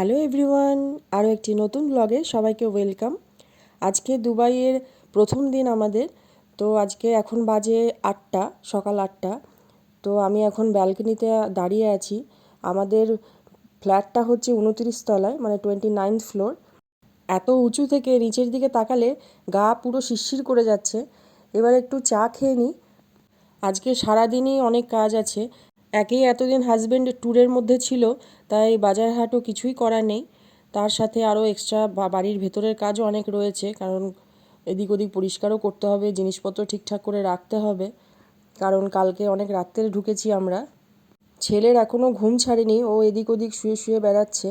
Hello everyone, আরও একটি নতুন ব্লগে সবাইকে ওয়েলকাম। আজকে দুবাইয়ের প্রথম দিন আমাদের, তো আজকে এখন বাজে আটটা, সকাল আটটা। তো আমি এখন ব্যালকনিতে দাঁড়িয়ে আছি। আমাদের ফ্ল্যাটটা হচ্ছে উনত্রিশ তলায় মানে টোয়েন্টি নাইনথ ফ্লোর এত উঁচু থেকে নিচের দিকে তাকালে গা পুরো শিরশির করে যাচ্ছে। এবার একটু চা খেয়ে নিই আজকে সারাদিনই অনেক কাজ আছে। একেই এতদিন হাজব্যান্ড ট্যুরের মধ্যে ছিল, তাই বাজার হাটও কিছুই করা নেই। তার সাথে আরও এক্সট্রা বাড়ির ভেতরের কাজও অনেক রয়েছে, কারণ এদিক ওদিক পরিষ্কারও করতে হবে, জিনিসপত্র ঠিকঠাক করে রাখতে হবে, কারণ কালকে অনেক রাত্রে ঢুকেছি আমরা। ছেলের এখনও ঘুম ছাড়েনি, ও এদিক ওদিক শুয়ে শুয়ে বেড়াচ্ছে।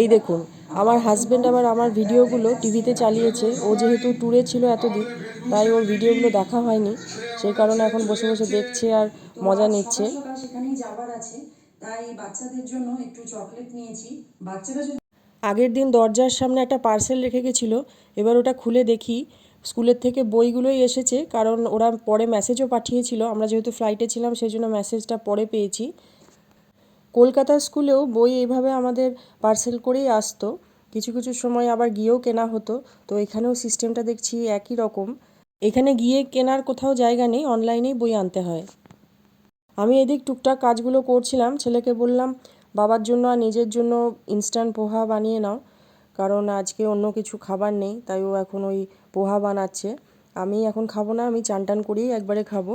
এই দেখুন, আমার হাজব্যান্ড আবার আমার ভিডিওগুলো টিভিতে চালিয়েছে। ও যেহেতু ট্যুরে ছিল এতদিন, তাই ওর ভিডিওগুলো দেখা হয়নি। সেই কারণে এখন বসে বসে দেখছে আর মজা নিচ্ছে। বাচ্চাদের জন্য আগের দিন দরজার সামনে একটা পার্সেল রেখে গেছিল, এবার ওটা খুলে দেখি। স্কুলের থেকে বইগুলোই এসেছে, কারণ ওরা পরে মেসেজও পাঠিয়েছিল। আমরা যেহেতু ফ্লাইটে ছিলাম, সেই জন্য মেসেজটা পরে পেয়েছি। কলকাতার স্কুলেও বই এইভাবে আমাদের পার্সেল করেই আসতো। কিছু কিছু সময় আবার গিয়েও কেনা হতো। তো এখানেও সিস্টেমটা দেখছি একই রকম। এখানে গিয়ে কেনার কোথাও জায়গা নেই, অনলাইনেই বই আনতে হয়। আমি এদিক টুকটাক কাজগুলো করছিলাম, ছেলেকে বললাম, বাবার জন্য আর নিজের জন্য ইনস্ট্যান্ট পোহা বানিয়ে নাও। কারণ আজকে অন্য কিছু খাবার নেই, তাই ও এখন ওই পোহা বানাচ্ছে। আমি এখন খাব না, আমি চান টান করেই একবারে খাব।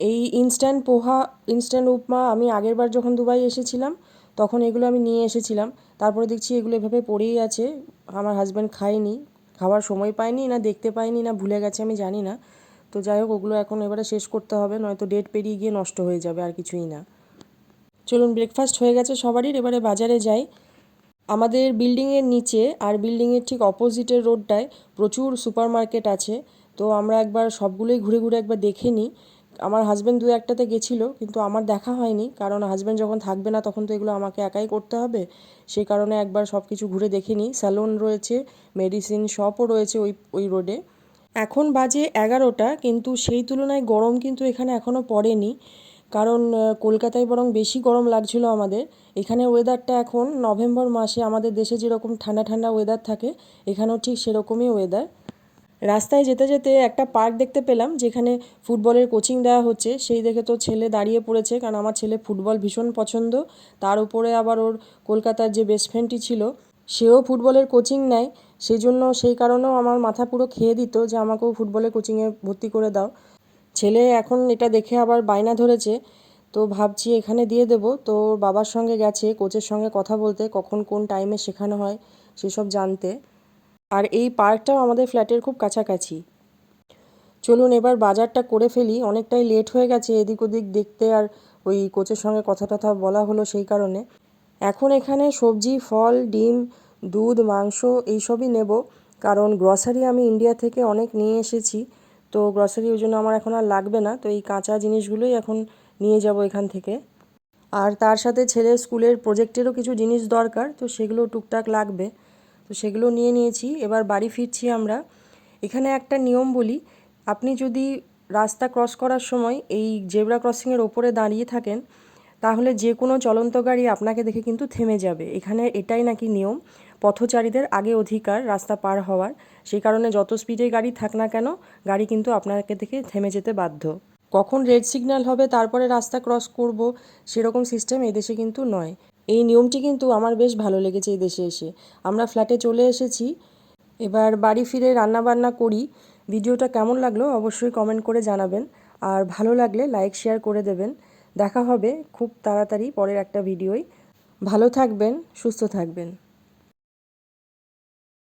এই ইনস্ট্যান্ট পোহা ইনস্ট্যান্ট উপমা আমি আগেরবার যখন দুবাই এসেছিলাম, তখন এগুলো আমি নিয়ে এসেছিলাম। তারপরে দেখছি এগুলো এভাবে পড়েই আছে। আমার হাজব্যান্ড খায়নি, খাওয়ার সময় পায়নি না, দেখতে পায়নি না, ভুলে গেছে আমি জানি না। তো যাই হোক, ওগুলো এখন এবারে শেষ করতে হবে, নয়তো ডেট পেরিয়ে গিয়ে নষ্ট হয়ে যাবে, আর কিছুই না। চলুন ব্রেকফাস্ট হয়ে গেছে সবারই, এবারে বাজারে যাই। আমাদের বিল্ডিংয়ের নিচে আর বিল্ডিংয়ের ঠিক অপোজিটের রোডটায় প্রচুর সুপার মার্কেট আছে। তো আমরা একবার সবগুলোই ঘুরে ঘুরে একবার দেখে নিই। আমার হাজব্যান্ড দু একটাতে গেছিল, কিন্তু আমার দেখা হয়নি, কারণ হাজব্যান্ড যখন থাকবে না তখন তো এগুলো আমাকে একাই করতে হবে। সেই কারণে একবার সব কিছু ঘুরে দেখে নিই স্যালন রয়েছে মেডিসিন শপও রয়েছে ওই ওই রোডে এখন বাজে এগারোটা, কিন্তু সেই তুলনায় গরম কিন্তু এখানে এখনও পড়েনি। কারণ কলকাতায় বরং বেশি গরম লাগছিল আমাদের। এখানে ওয়েদারটা এখন নভেম্বর মাসে আমাদের দেশে যেরকম ঠান্ডা ঠান্ডা ওয়েদার থাকে, এখানেও ঠিক সেরকমই ওয়েদার রাস্তায় যেতে যেতে একটা পার্ক দেখতে পেলাম, যেখানে ফুটবলের কোচিং দেওয়া হচ্ছে। সেই দেখে তো ছেলে দাঁড়িয়ে পড়েছে, কারণ আমার ছেলে ফুটবল ভীষণ পছন্দ। তার উপরে আবার ওর কলকাতার যে বেস্ট ফ্রেন্ডটি ছিল, সেও ফুটবলের কোচিং নেয়। সেই জন্য সেই কারণেও আমার মাথা পুরো খেয়ে দিত যে আমাকেও ফুটবলের কোচিংয়ে ভর্তি করে দাও। ছেলে এখন এটা দেখে আবার বায়না ধরেছে, তো ভাবছি এখানে দিয়ে দেব। তো বাবার সঙ্গে গেছে কোচের সঙ্গে কথা বলতে, কখন কোন টাইমে শেখানো হয়, সেসব জানতে। আর এই পার্কটাও আমাদের ফ্ল্যাটের খুব কাছাকাছি। চলুন এবার বাজারটা করে ফেলি। অনেকটাই লেট হয়ে গেছে এদিক ওদিক দেখতে আর ওই কোচের সঙ্গে কথা টথা বলা হলো সেই কারণে। এখন এখানে সবজি, ফল, ডিম, দুধ, মাংস এইসবই নেব। কারণ গ্রসারি আমি ইন্ডিয়া থেকে অনেক নিয়ে এসেছি। তো গ্রসারি ওই জন্য আমার এখন আর লাগবে না। তো এই কাঁচা জিনিসগুলোই এখন নিয়ে যাব এখান থেকে। আর তার সাথে ছেলের স্কুলের প্রজেক্টেরও কিছু জিনিস দরকার। তো সেগুলো টুকটাক লাগবে। তো সেগুলো নিয়ে নিয়েছি। এবার বাড়ি ফিরছি আমরা। এখানে একটা নিয়ম বলি, আপনি যদি রাস্তা ক্রস করার সময় এই জেব্রা ক্রসিংয়ের ওপরে দাঁড়িয়ে থাকেন, তাহলে যে কোনো চলন্ত গাড়ি আপনাকে দেখে কিন্তু থেমে যাবে। এখানে এটাই নাকি নিয়ম, পথচারীদের আগে অধিকার, রাস্তা পার হওয়ার। সেই কারণে যত স্পিডে গাড়ি থাক না কেন, গাড়ি কিন্তু আপনাকে দেখে থেমে যেতে বাধ্য। কখন রেড সিগন্যাল হবে, তারপরে রাস্তা ক্রস করব, সেরকম সিস্টেম এদেশে কিন্তু নয়। এই নিয়মটি কিন্তু আমার বেশ ভালো লেগেছে এই দেশে এসে। আমরা ফ্ল্যাটে চলে এসেছি। এবার বাড়ি ফিরে রান্না বান্না করি। ভিডিওটা কেমন লাগল অবশ্যই কমেন্ট করে জানাবেন। আর ভালো লাগলে লাইক শেয়ার করে দেবেন। দেখা হবে খুব তাড়াতাড়ি পরের একটা ভিডিওয়। ভালো থাকবেন, সুস্থ থাকবেন।